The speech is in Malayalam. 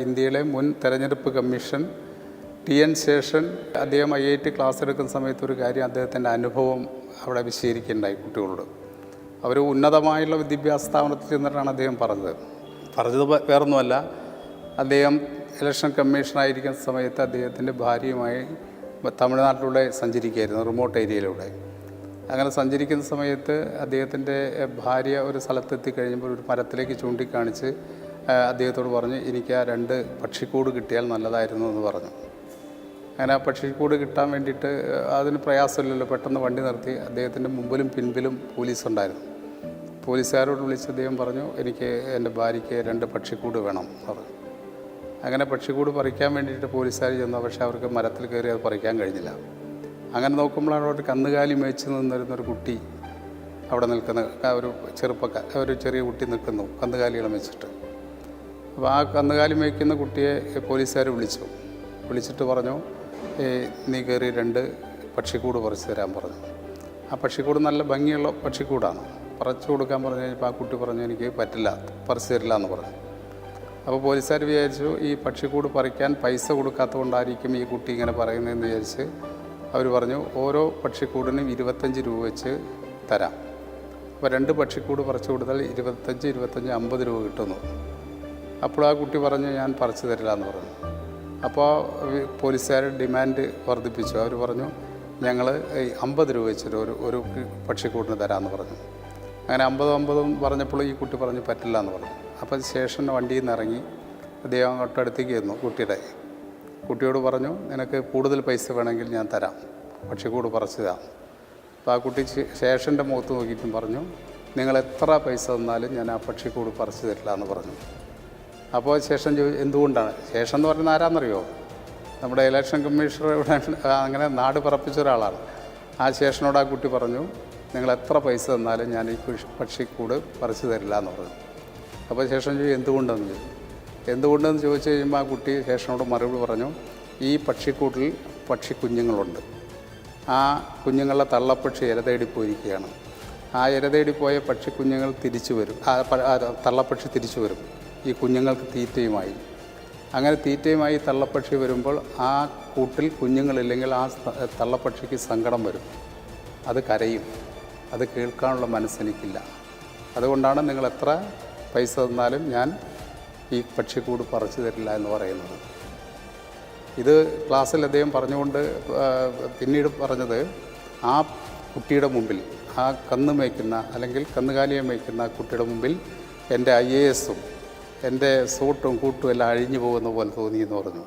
ഇന്ത്യയിലെ മുൻ തെരഞ്ഞെടുപ്പ് കമ്മീഷൻ ടി എൻ ശേഷൻ അദ്ദേഹം ഐ ഐ ടി ക്ലാസ് എടുക്കുന്ന സമയത്ത് ഒരു കാര്യം അദ്ദേഹത്തിന്റെ അനുഭവം അവിടെ വിശദീകരിക്കുകയുണ്ടായി കുട്ടികളോട്. അവർ ഉന്നതമായുള്ള വിദ്യാഭ്യാസ സ്ഥാപനത്തിൽ ചെന്നിട്ടാണ് അദ്ദേഹം പറഞ്ഞത്. പറഞ്ഞത് വേറൊന്നുമല്ല. അദ്ദേഹം ഇലക്ഷൻ കമ്മീഷനായിരിക്കുന്ന സമയത്ത് അദ്ദേഹത്തിന്റെ ഭാര്യയുമായി തമിഴ്നാട്ടിലൂടെ സഞ്ചരിക്കുകയായിരുന്നു റിമോട്ട് ഏരിയയിലൂടെ. അങ്ങനെ സഞ്ചരിക്കുന്ന സമയത്ത് അദ്ദേഹത്തിന്റെ ഭാര്യ ഒരു സ്ഥലത്തെത്തി കഴിയുമ്പോൾ ഒരു മരത്തിലേക്ക് ചൂണ്ടിക്കാണിച്ച് അദ്ദേഹത്തോട് പറഞ്ഞു എനിക്ക് ആ രണ്ട് പക്ഷിക്കൂട് കിട്ടിയാൽ നല്ലതായിരുന്നു എന്ന് പറഞ്ഞു. അങ്ങനെ ആ പക്ഷിക്കൂട് കിട്ടാൻ വേണ്ടിയിട്ട് അതിന് പ്രയാസമില്ലല്ലോ പെട്ടെന്ന് വണ്ടി നിർത്തി അദ്ദേഹത്തിന്റെ മുമ്പിലും പിൻപിലും പോലീസ് ഉണ്ടായിരുന്നു പോലീസുകാരോട് വിളിച്ച് അദ്ദേഹം പറഞ്ഞു എനിക്ക് എന്റെ ഭാര്യയ്ക്ക് രണ്ട് പക്ഷിക്കൂട് വേണം പറഞ്ഞു. അങ്ങനെ പക്ഷിക്കൂട് പറിക്കാൻ വേണ്ടിയിട്ട് പോലീസുകാർ ചെന്നു പക്ഷേ അവർക്ക് മരത്തിൽ കയറി അത് പറിക്കാൻ കഴിഞ്ഞില്ല. അങ്ങനെ നോക്കുമ്പോഴാണ് ഒരു കന്നുകാലി മേച്ച് നിന്നിരുന്നൊരു കുട്ടി അവിടെ നിൽക്കുന്ന ഒരു ചെറുപ്പക്ക ഒരു ചെറിയ കുട്ടി നിൽക്കുന്നു കന്നുകാലികളെ വെച്ചിട്ട് അപ്പോൾ ആ കന്നുകാലി മേയ്ക്കുന്ന കുട്ടിയെ പോലീസുകാർ വിളിച്ചു. വിളിച്ചിട്ട് പറഞ്ഞു "ഏ, നീ കയറി രണ്ട് പക്ഷിക്കൂട് പറിച്ചു തരാൻ പറഞ്ഞു. ആ പക്ഷിക്കൂട് നല്ല ഭംഗിയുള്ള പക്ഷിക്കൂടാണ്. പറിച്ചു കൊടുക്കാൻ പറഞ്ഞു കഴിഞ്ഞപ്പോൾ ആ കുട്ടി പറഞ്ഞു എനിക്ക് പറ്റില്ല പറിച്ചു തരില്ല എന്ന് പറഞ്ഞു. അപ്പോൾ പോലീസുകാർ വിചാരിച്ചു ഈ പക്ഷിക്കൂട് പറിക്കാൻ പൈസ കൊടുക്കാത്തതുകൊണ്ടായിരിക്കും ഈ കുട്ടി ഇങ്ങനെ പറയുന്നതെന്ന് വിചാരിച്ച് അവർ പറഞ്ഞു ഓരോ പക്ഷിക്കൂടിനും ഇരുപത്തഞ്ച് രൂപ വെച്ച് തരാം. അപ്പോൾ രണ്ട് പക്ഷിക്കൂട് പറിച്ചു കൊടുത്താൽ ഇരുപത്തഞ്ച് ഇരുപത്തഞ്ച് അമ്പത് രൂപ കിട്ടുന്നു. അപ്പോൾ ആ കുട്ടി പറഞ്ഞു ഞാൻ പറിച്ചു തരില്ല എന്ന് പറഞ്ഞു. അപ്പോൾ പോലീസുകാർ ഡിമാൻഡ് വർദ്ധിപ്പിച്ചു. അവർ പറഞ്ഞു ഞങ്ങൾ അമ്പത് രൂപ വെച്ചിട്ട് ഒരു ഒരു പക്ഷിക്കൂട്ടിന് തരാമെന്ന് പറഞ്ഞു. അങ്ങനെ അമ്പതും അമ്പതും പറഞ്ഞപ്പോൾ ഈ കുട്ടി പറഞ്ഞു പറ്റില്ല എന്ന് പറഞ്ഞു. അപ്പോൾ ശേഷം വണ്ടിയിൽ നിന്ന് ഇറങ്ങി അദ്ദേഹം തൊട്ടടുത്തേക്ക് ചെന്നു കുട്ടിയുടെ. കുട്ടിയോട് പറഞ്ഞു നിനക്ക് കൂടുതൽ പൈസ വേണമെങ്കിൽ ഞാൻ തരാം. പക്ഷിക്കൂട് പറിച്ചു തരാം. അപ്പോൾ ആ കുട്ടി ശേഷന്റെ മുഖത്ത് നോക്കിയിട്ടും പറഞ്ഞു നിങ്ങൾ എത്ര പൈസ തന്നാലും ഞാൻ ആ പക്ഷിക്കൂട് പറിച്ചു തരില്ല എന്ന് പറഞ്ഞു. അപ്പോൾ ശേഷം എന്തുകൊണ്ടാണ്? ശേഷം എന്ന് പറയുന്നത് ആരാന്നറിയോ? നമ്മുടെ ഇലക്ഷൻ കമ്മീഷണർ ഇവിടെ അങ്ങനെ നാട് പറപ്പിച്ച ഒരാളാണ്. ആ ശേഷനോട് ആ കുട്ടി പറഞ്ഞു നിങ്ങൾ എത്ര പൈസ തന്നാലും ഞാൻ ഈ കുഷ്- പക്ഷിക്കൂട് പറിച്ചു തരില്ല എന്ന് പറഞ്ഞു. അപ്പോൾ ശേഷം ചോദിച്ചു എന്തുകൊണ്ടെന്ന് ചോദിച്ചു? എന്തുകൊണ്ടെന്ന് ചോദിച്ചു കഴിയുമ്പോൾ ആ കുട്ടി ശേഷനോട് മറുപടി പറഞ്ഞു ഈ പക്ഷിക്കൂട്ടിൽ പക്ഷിക്കുഞ്ഞുങ്ങളുണ്ട്. ആ കുഞ്ഞുങ്ങളുടെ തള്ളപ്പക്ഷി ഇരതേടി പോയിരിക്കുകയാണ് ആ ഇരതേടി പോയ പക്ഷിക്കുഞ്ഞുങ്ങൾ തിരിച്ചു വരും. തള്ളപ്പക്ഷി തിരിച്ചു വരും. ഈ കുഞ്ഞുങ്ങൾക്ക് തീറ്റയുമായി. അങ്ങനെ തീറ്റയുമായി തള്ളപ്പക്ഷി വരുമ്പോൾ ആ കൂട്ടിൽ കുഞ്ഞുങ്ങളില്ലെങ്കിൽ ആ തള്ളപ്പക്ഷിക്ക് സങ്കടം വരും. അത് കരയും. അത് കേൾക്കാനുള്ള മനസ്സെനിക്കില്ല. അതുകൊണ്ടാണ് നിങ്ങൾ എത്ര പൈസ തന്നാലും ഞാൻ ഈ പക്ഷിക്കൂട് പറിച്ചു തരില്ല എന്ന് പറയുന്നത്. ഇത് ക്ലാസ്സിൽ അദ്ദേഹം പറഞ്ഞുകൊണ്ട് പിന്നീട് പറഞ്ഞത് ആ കുട്ടിയുടെ മുമ്പിൽ ആ കന്ന് മേയ്ക്കുന്ന അല്ലെങ്കിൽ കന്നുകാലിയെ മേയ്ക്കുന്ന കുട്ടിയുടെ മുമ്പിൽ എന്റെ ഐ എ എസും എന്റെ സൂട്ടും കൂട്ടും എല്ലാം അഴിഞ്ഞു പോകുന്ന പോലെ തോന്നി എന്ന് പറഞ്ഞു.